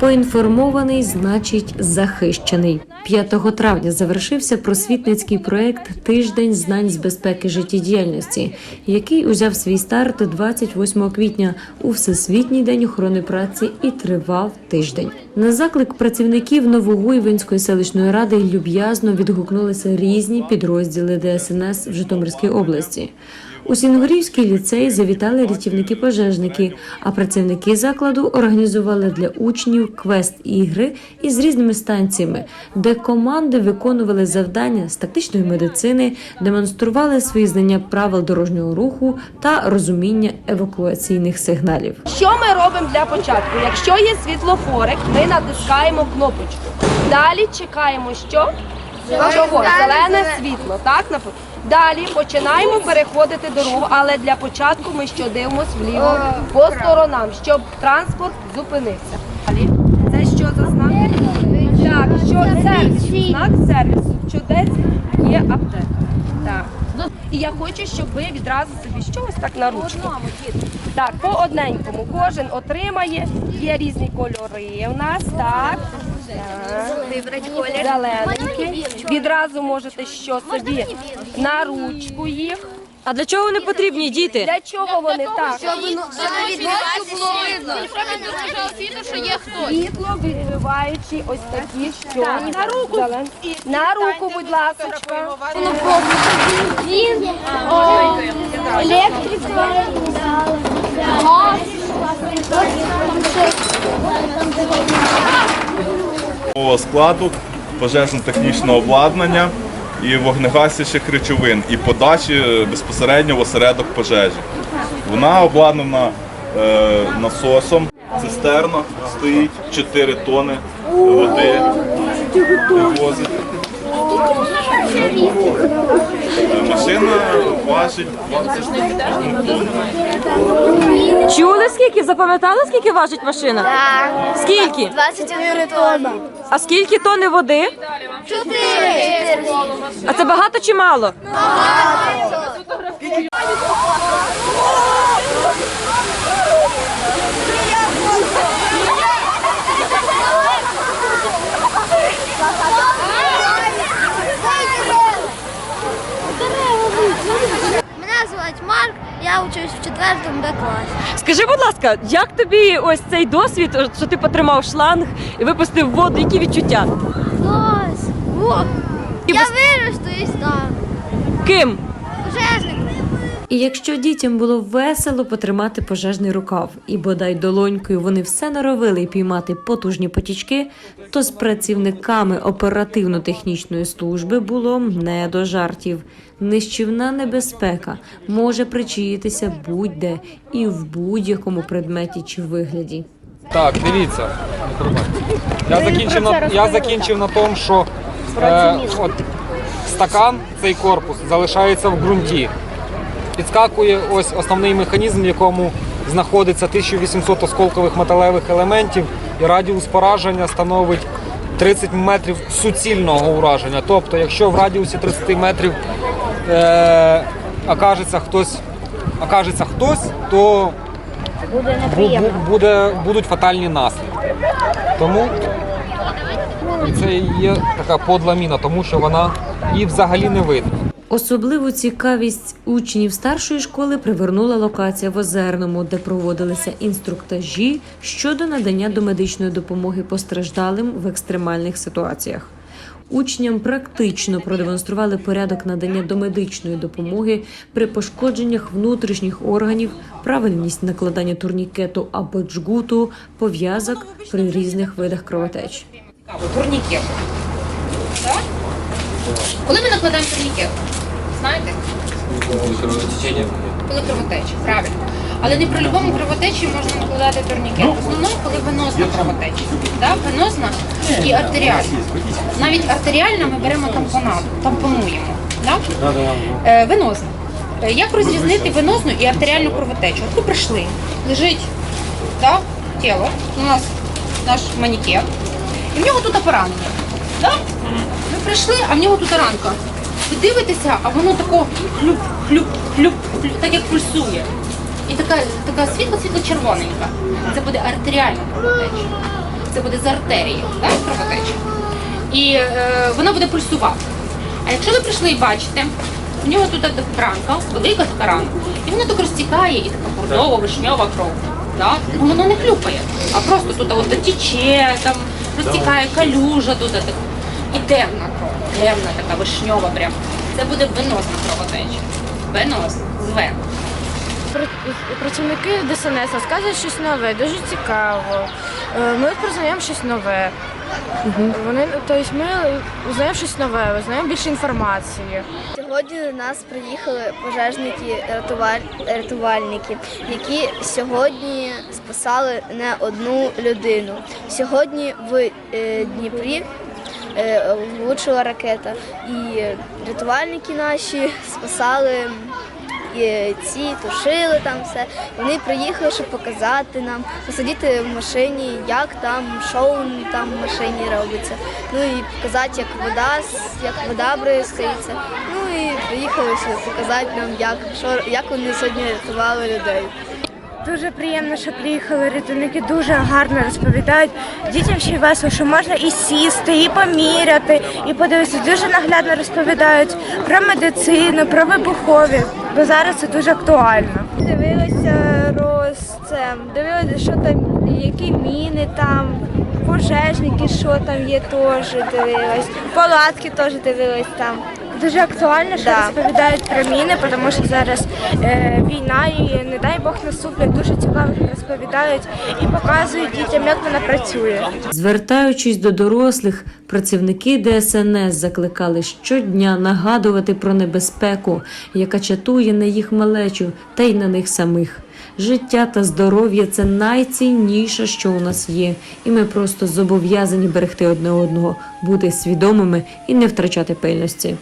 Поінформований значить захищений. 5 травня завершився просвітницький проект Тиждень знань з безпеки життєдіяльності, який узяв свій старт 28 квітня у Всесвітній день охорони праці і тривав тиждень. На заклик працівників Новогуйвинської селищної ради люб'язно відгукнулися різні підрозділи ДСНС в Житомирській області. У Сінгурівський ліцей завітали рятівники-пожежники, а працівники закладу організували для учнів квест-ігри із різними станціями, де команди виконували завдання з тактичної медицини, демонстрували свої знання правил дорожнього руху та розуміння евакуаційних сигналів. Що ми робимо для початку? Якщо є світлофорик, ми натискаємо кнопочку. Далі чекаємо, що? Чого? Зелене світло, так? Далі починаємо переходити дорогу, але для початку ми що дивимося вліво по сторонам, щоб транспорт зупинився. Далі. Це що за знак? Так, що сервіс? Знак сервісу. Що десь є аптека. Так. І я хочу, щоб ви відразу собі щось так на ручку. Так, по одненькому. Кожен отримає. Є різні кольори у нас. Так. Зелененький. Відразу можете що собі на ручку їх. А для чого вони потрібні, діти? Для чого вони так? Світло. відбиваючи ось такі що на руку. На руку, будь ласка. Він електрика, газ, складу, пожежно-технічного обладнання і вогнегасячих речовин і подачі е, безпосередньо в осередок пожежі. Вона обладнана е, насосом, цистерна стоїть 4 тони води вивозить. Е, Машина важить 20 тонн. Чули скільки? Запам'ятали, скільки важить машина? Так. Скільки? 24 тонни. А скільки тонни води? Чотири. А це багато чи мало? Мене я учусь в 4 Б класі. Скажи, будь ласка, як тобі ось цей досвід, що ти потримав шланг і випустив воду? Які відчуття? Клас. О, І я без- виросту і стану. Ким? Пожежником. І якщо дітям було весело потримати пожежний рукав, і бодай долонькою вони все норовили піймати потужні потічки, то з працівниками оперативно-технічної служби було не до жартів. Нищівна небезпека може причинитися будь-де і в будь-якому предметі чи вигляді. Так, дивіться. Я закінчив на я закінчив на тому, що е, от, стакан, цей корпус, залишається в ґрунті. Підскакує ось основний механізм, в якому знаходиться 1800 осколкових металевих елементів, і радіус пораження становить 30 метрів суцільного ураження. Тобто, якщо в радіусі 30 метрів е, окажеться хтось, окажеться хтось, то бу- бу- буде, будуть фатальні наслідки. Тому і це є така подла міна, тому що вона її взагалі не видно. Особливу цікавість учнів старшої школи привернула локація в Озерному, де проводилися інструктажі щодо надання домедичної допомоги постраждалим в екстремальних ситуаціях. Учням практично продемонстрували порядок надання домедичної допомоги при пошкодженнях внутрішніх органів, правильність накладання турнікету або джгуту, пов'язок при різних видах кровотеч. турнікет. Коли ми накладаємо турнікет? Знаєте? Коли кровотеча, правильно. Але не при будь-якому кровотечі можна накладати турнікет. В основному, коли венозна кровотеча. Так? Венозна і артеріальна. Навіть артеріальна ми беремо тампонаду, тампонуємо. Так? Е, венозна. Е, Як розрізнити венозну і артеріальну кровотечу? От ви прийшли, лежить так, тіло, у нас наш манікет, і в нього тут поранення. Так? Ви прийшли, а в нього тут ранка. Ви дивитеся, а воно тако хлюп, хлюп, хлюп, хлюп, так як пульсує. І така, така світло-світло червоненька. Це буде артеріальна кровотеча. Це буде з артерії, так, кровотеча. І е, вона буде пульсувати. А якщо ви прийшли і бачите, у нього тут ранка, велика така ранка, і вона так розтікає, і така бордова, вишньова кров. Да? Воно не хлюпає, а просто тут от тече, там розтікає калюжа, тут так. і темна кров, темна така вишньова прям. Це буде венозна кровотеча. Венозна, з вен. Працівники ДСНС розказують щось нове, дуже цікаво. Е, Ми признаємо щось нове. Вони, тобто ми знаємо щось нове, знаємо більше інформації. Сьогодні до нас приїхали пожежники рятуваль- рятувальники, які сьогодні спасали не одну людину. Сьогодні в е, Дніпрі е, влучила ракета, і рятувальники наші спасали. І ці тушили там все. Вони приїхали, щоб показати нам, посидіти в машині, як там шоу там в машині робиться. Ну і показати, як вода, як вода бризкається. Ну і приїхали сюди показати нам, як, що, як вони сьогодні рятували людей. Дуже приємно, що приїхали рятівники, дуже гарно розповідають. Дітям ще весело, що можна і сісти, і поміряти, і подивитися. Дуже наглядно розповідають про медицину, про вибухові, бо зараз це дуже актуально. Дивилися роз це, дивилися, що там, які міни там, пожежники, що там є, теж дивилась. Палатки теж дивились там. Дуже актуально, що розповідають про міни, тому що зараз е, війна і не дай Бог наступлять. Дуже цікаво розповідають і показують дітям, як вона працює. Звертаючись до дорослих, працівники ДСНС закликали щодня нагадувати про небезпеку, яка чатує на їх малечу та й на них самих. Життя та здоров'я це найцінніше, що у нас є, і ми просто зобов'язані берегти одне одного, бути свідомими і не втрачати пильності.